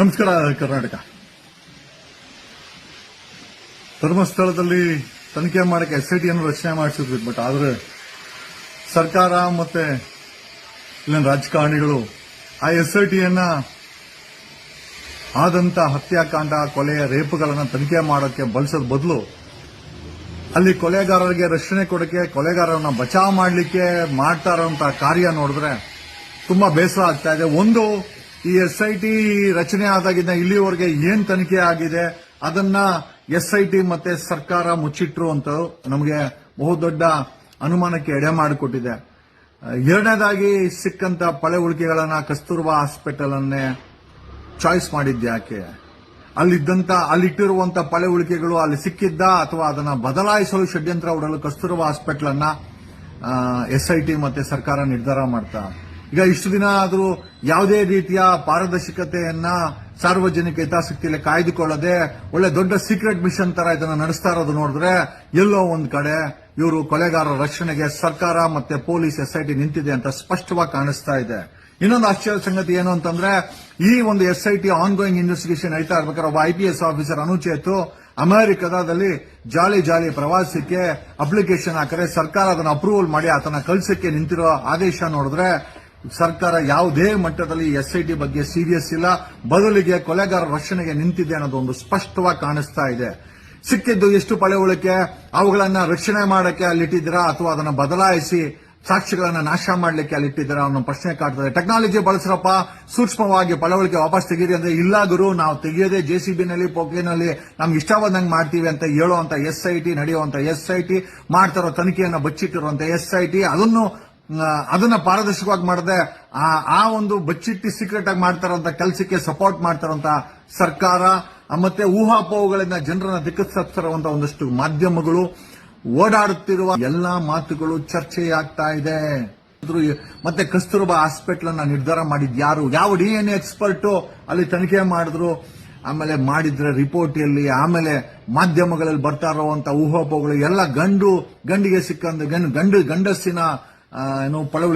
ನಮಸ್ಕಾರ, ಕರ್ನಾಟಕ. ಧರ್ಮಸ್ಥಳದಲ್ಲಿ ತನಿಖೆ ಮಾಡಕ್ಕೆ ಎಸ್ ಐ ಟಿಯನ್ನು ರಚನೆ ಮಾಡಿಸಿದ್ವಿ, ಬಟ್ ಆದರೆ ಸರ್ಕಾರ ಮತ್ತೆ ಇಲ್ಲಿನ ರಾಜಕಾರಣಿಗಳು ಆ ಎಸ್ಐಟಿಯನ್ನ ಆದಂತ ಹತ್ಯಾಕಾಂಡ ಕೊಲೆಯ ರೇಪುಗಳನ್ನು ತನಿಖೆ ಮಾಡೋಕ್ಕೆ ಬಳಸೋದ್ ಬದಲು ಅಲ್ಲಿ ಕೊಲೆಗಾರರಿಗೆ ರಕ್ಷಣೆ ಕೊಡಕ್ಕೆ, ಕೊಲೆಗಾರರನ್ನ ಬಚಾವ್ ಮಾಡಲಿಕ್ಕೆ ಮಾಡ್ತಾ ಕಾರ್ಯ ನೋಡಿದ್ರೆ ತುಂಬಾ ಬೇಸರ ಆಗ್ತಾ ಇದೆ. ಒಂದು ಈ ಎಸ್ ಐ ಟಿ ರಚನೆ ಆದಾಗಿಂದ ಇಲ್ಲಿವರೆಗೆ ಏನ್ ತನಿಖೆ ಆಗಿದೆ, ಅದನ್ನ ಎಸ್ ಐ ಟಿ ಮತ್ತೆ ಸರ್ಕಾರ ಮುಚ್ಚಿಟ್ರು ಅಂತ ನಮಗೆ ಬಹುದೊಡ್ಡ ಅನುಮಾನಕ್ಕೆ ಎಡೆ ಮಾಡಿಕೊಟ್ಟಿದೆ. ಎರಡನೇದಾಗಿ ಸಿಕ್ಕಂತ ಪಳೆ ಉಳಿಕೆಗಳನ್ನ ಕಸ್ತೂರ್ಬಾ ಹಾಸ್ಪಿಟಲ್ ಅನ್ನೇ ಚಾಯ್ಸ್ ಮಾಡಿದ್ಯಾಕೆ ಅಲ್ಲಿದ್ದಂತ, ಅಲ್ಲಿಟ್ಟಿರುವಂತ ಪಳೆ ಉಳಿಕೆಗಳು ಅಲ್ಲಿ ಸಿಕ್ಕಿದ್ದ ಅಥವಾ ಅದನ್ನ ಬದಲಾಯಿಸಲು ಷಡ್ಯಂತ್ರ ಹೊಡಲು ಕಸ್ತೂರ್ಬಾ ಹಾಸ್ಪಿಟಲ್ ಅನ್ನ ಎಸ್ ಮತ್ತೆ ಸರ್ಕಾರ ನಿರ್ಧಾರ ಮಾಡ್ತಾ ಈಗ ಇಷ್ಟು ದಿನ ಆದರೂ ಯಾವುದೇ ರೀತಿಯ ಪಾರದರ್ಶಕತೆಯನ್ನ ಸಾರ್ವಜನಿಕ ಹಿತಾಸಕ್ತಿಯಲ್ಲಿ ಕಾಯ್ದುಕೊಳ್ಳದೆ ಒಳ್ಳೆ ದೊಡ್ಡ ಸೀಕ್ರೆಟ್ ಮಿಷನ್ ತರ ಇದನ್ನ ನಡೆಸ್ತಾ ಇರೋದು ನೋಡಿದ್ರೆ ಎಲ್ಲೋ ಒಂದ್ ಕಡೆ ಇವರು ಕೊಲೆಗಾರರ ರಕ್ಷಣೆಗೆ ಸರ್ಕಾರ ಮತ್ತೆ ಪೊಲೀಸ್ ಎಸ್ಐಟಿ ನಿಂತಿದೆ ಅಂತ ಸ್ಪಷ್ಟವಾಗಿ ಕಾಣಿಸ್ತಾ ಇದೆ. ಇನ್ನೊಂದು ಆಶ್ಚರ್ಯ ಸಂಗತಿ ಏನು ಅಂತಂದ್ರೆ ಈ ಒಂದು S I T on going investigation ಹೇಳ್ತಾ ಇರ್ಬೇಕಾದ್ರೆ ಒಬ್ಬ ಐಪಿಎಸ್ ಆಫೀಸರ್ ಅನುಚೇತು ಅಮೆರಿಕದಲ್ಲಿ ಜಾಲಿ ಜಾಲಿ ಪ್ರವಾಸಕ್ಕೆ ಅಪ್ಲಿಕೇಶನ್ ಹಾಕರೆ ಸರ್ಕಾರ ಅದನ್ನ ಅಪ್ರೂವಲ್ ಮಾಡಿ ಆತನ ಕಳ್ಸಕ್ಕೆ ನಿಂತಿರೋ ಆದೇಶ ನೋಡಿದ್ರೆ ಸರ್ಕಾರ ಯಾವುದೇ ಮಟ್ಟದಲ್ಲಿ ಎಸ್ಐಟಿ ಬಗ್ಗೆ ಸೀರಿಯಸ್ ಇಲ್ಲ. ಬದಲಿಗೆ ಕೊಲೆಗಾರರ ರಕ್ಷಣೆಗೆ ನಿಂತಿದೆ ಅನ್ನೋದೊಂದು ಸ್ಪಷ್ಟವಾಗಿ ಕಾಣಿಸ್ತಾ ಇದೆ. ಸಿಕ್ಕಿದ್ದು ಎಷ್ಟು ಪಳೆ ಉಳಿಕೆ ಅವುಗಳನ್ನ ರಕ್ಷಣೆ ಮಾಡಕ್ಕೆ ಅಲ್ಲಿಟ್ಟಿದ್ದೀರಾ ಅಥವಾ ಅದನ್ನು ಬದಲಾಯಿಸಿ ಸಾಕ್ಷಿಗಳನ್ನು ನಾಶ ಮಾಡಲಿಕ್ಕೆ ಅಲ್ಲಿಟ್ಟಿದ್ದೀರಾ ಅನ್ನೋ ಪ್ರಶ್ನೆ ಕಾಡ್ತದೆ. ಟೆಕ್ನಾಲಜಿ ಬಳಸ್ರಪ್ಪ, ಸೂಕ್ಷ್ಮವಾಗಿ ಪಳವಳಿಕೆ ವಾಪಸ್ ತೆಗೀರಿ ಅಂದ್ರೆ ಇಲ್ಲ ಗುರು, ನಾವು ತೆಗೆಯೋದೇ ಜೆಸಿಬಿನಲ್ಲಿ ಪೊಕೆನಲ್ಲಿ ನಮ್ಗೆ ಇಷ್ಟ ಬಂದಂಗೆ ಮಾಡ್ತೀವಿ ಅಂತ ಹೇಳುವಂತ ಎಸ್ ಐ ಟಿ ನಡೆಯುವಂತ ಎಸ್ ಐ ಟಿ ಮಾಡ್ತಾರೋ ತನಿಖೆಯನ್ನು ಬಚ್ಚಿಟ್ಟಿರುವಂತ ಎಸ್ ಅದನ್ನು ಅದನ್ನ ಪಾರದರ್ಶಕವಾಗಿ ಮಾಡದೆ, ಆ ಒಂದು ಬಚ್ಚಿಟ್ಟಿ ಸೀಕ್ರೆಟ್ ಆಗಿ ಮಾಡ್ತಾರಂತ ಕೆಲಸಕ್ಕೆ ಸಪೋರ್ಟ್ ಮಾಡ್ತಾರಂತ ಸರ್ಕಾರ ಮತ್ತೆ ಊಹಾಪೋಹಗಳಿಂದ ಜನರನ್ನ ದಿಕ್ಕಿಸ್ತಿರುವಂತ ಒಂದಷ್ಟು ಮಾಧ್ಯಮಗಳು ಓಡಾಡುತ್ತಿರುವ ಎಲ್ಲಾ ಮಾತುಗಳು ಚರ್ಚೆಯಾಗ್ತಾ ಇದೆ. ಮತ್ತೆ ಕಸ್ತೂರ್ಬಾ ಹಾಸ್ಪಿಟಲ್ ಅನ್ನ ನಿರ್ಧಾರ ಮಾಡಿದ್ ಯಾರು? ಯಾವ ಡಿ ಎನ್ ಎಕ್ಸ್ಪರ್ಟ್ ಅಲ್ಲಿ ತನಿಖೆ ಮಾಡಿದ್ರು, ಆಮೇಲೆ ಮಾಡಿದ್ರೆ ರಿಪೋರ್ಟ್ ಎಲ್ಲಿ, ಆಮೇಲೆ ಮಾಧ್ಯಮಗಳಲ್ಲಿ ಬರ್ತಾ ಇರುವಂತ ಊಹಾಪೋಹಗಳು ಎಲ್ಲ ಗಂಡು, ಗಂಡಿಗೆ ಸಿಕ್ಕಂದು ಗಂಡು ಗಂಡು ಗಂಡಸ್ಸಿನ ಆ, ಏನು ಪಳವಳಿಕೆ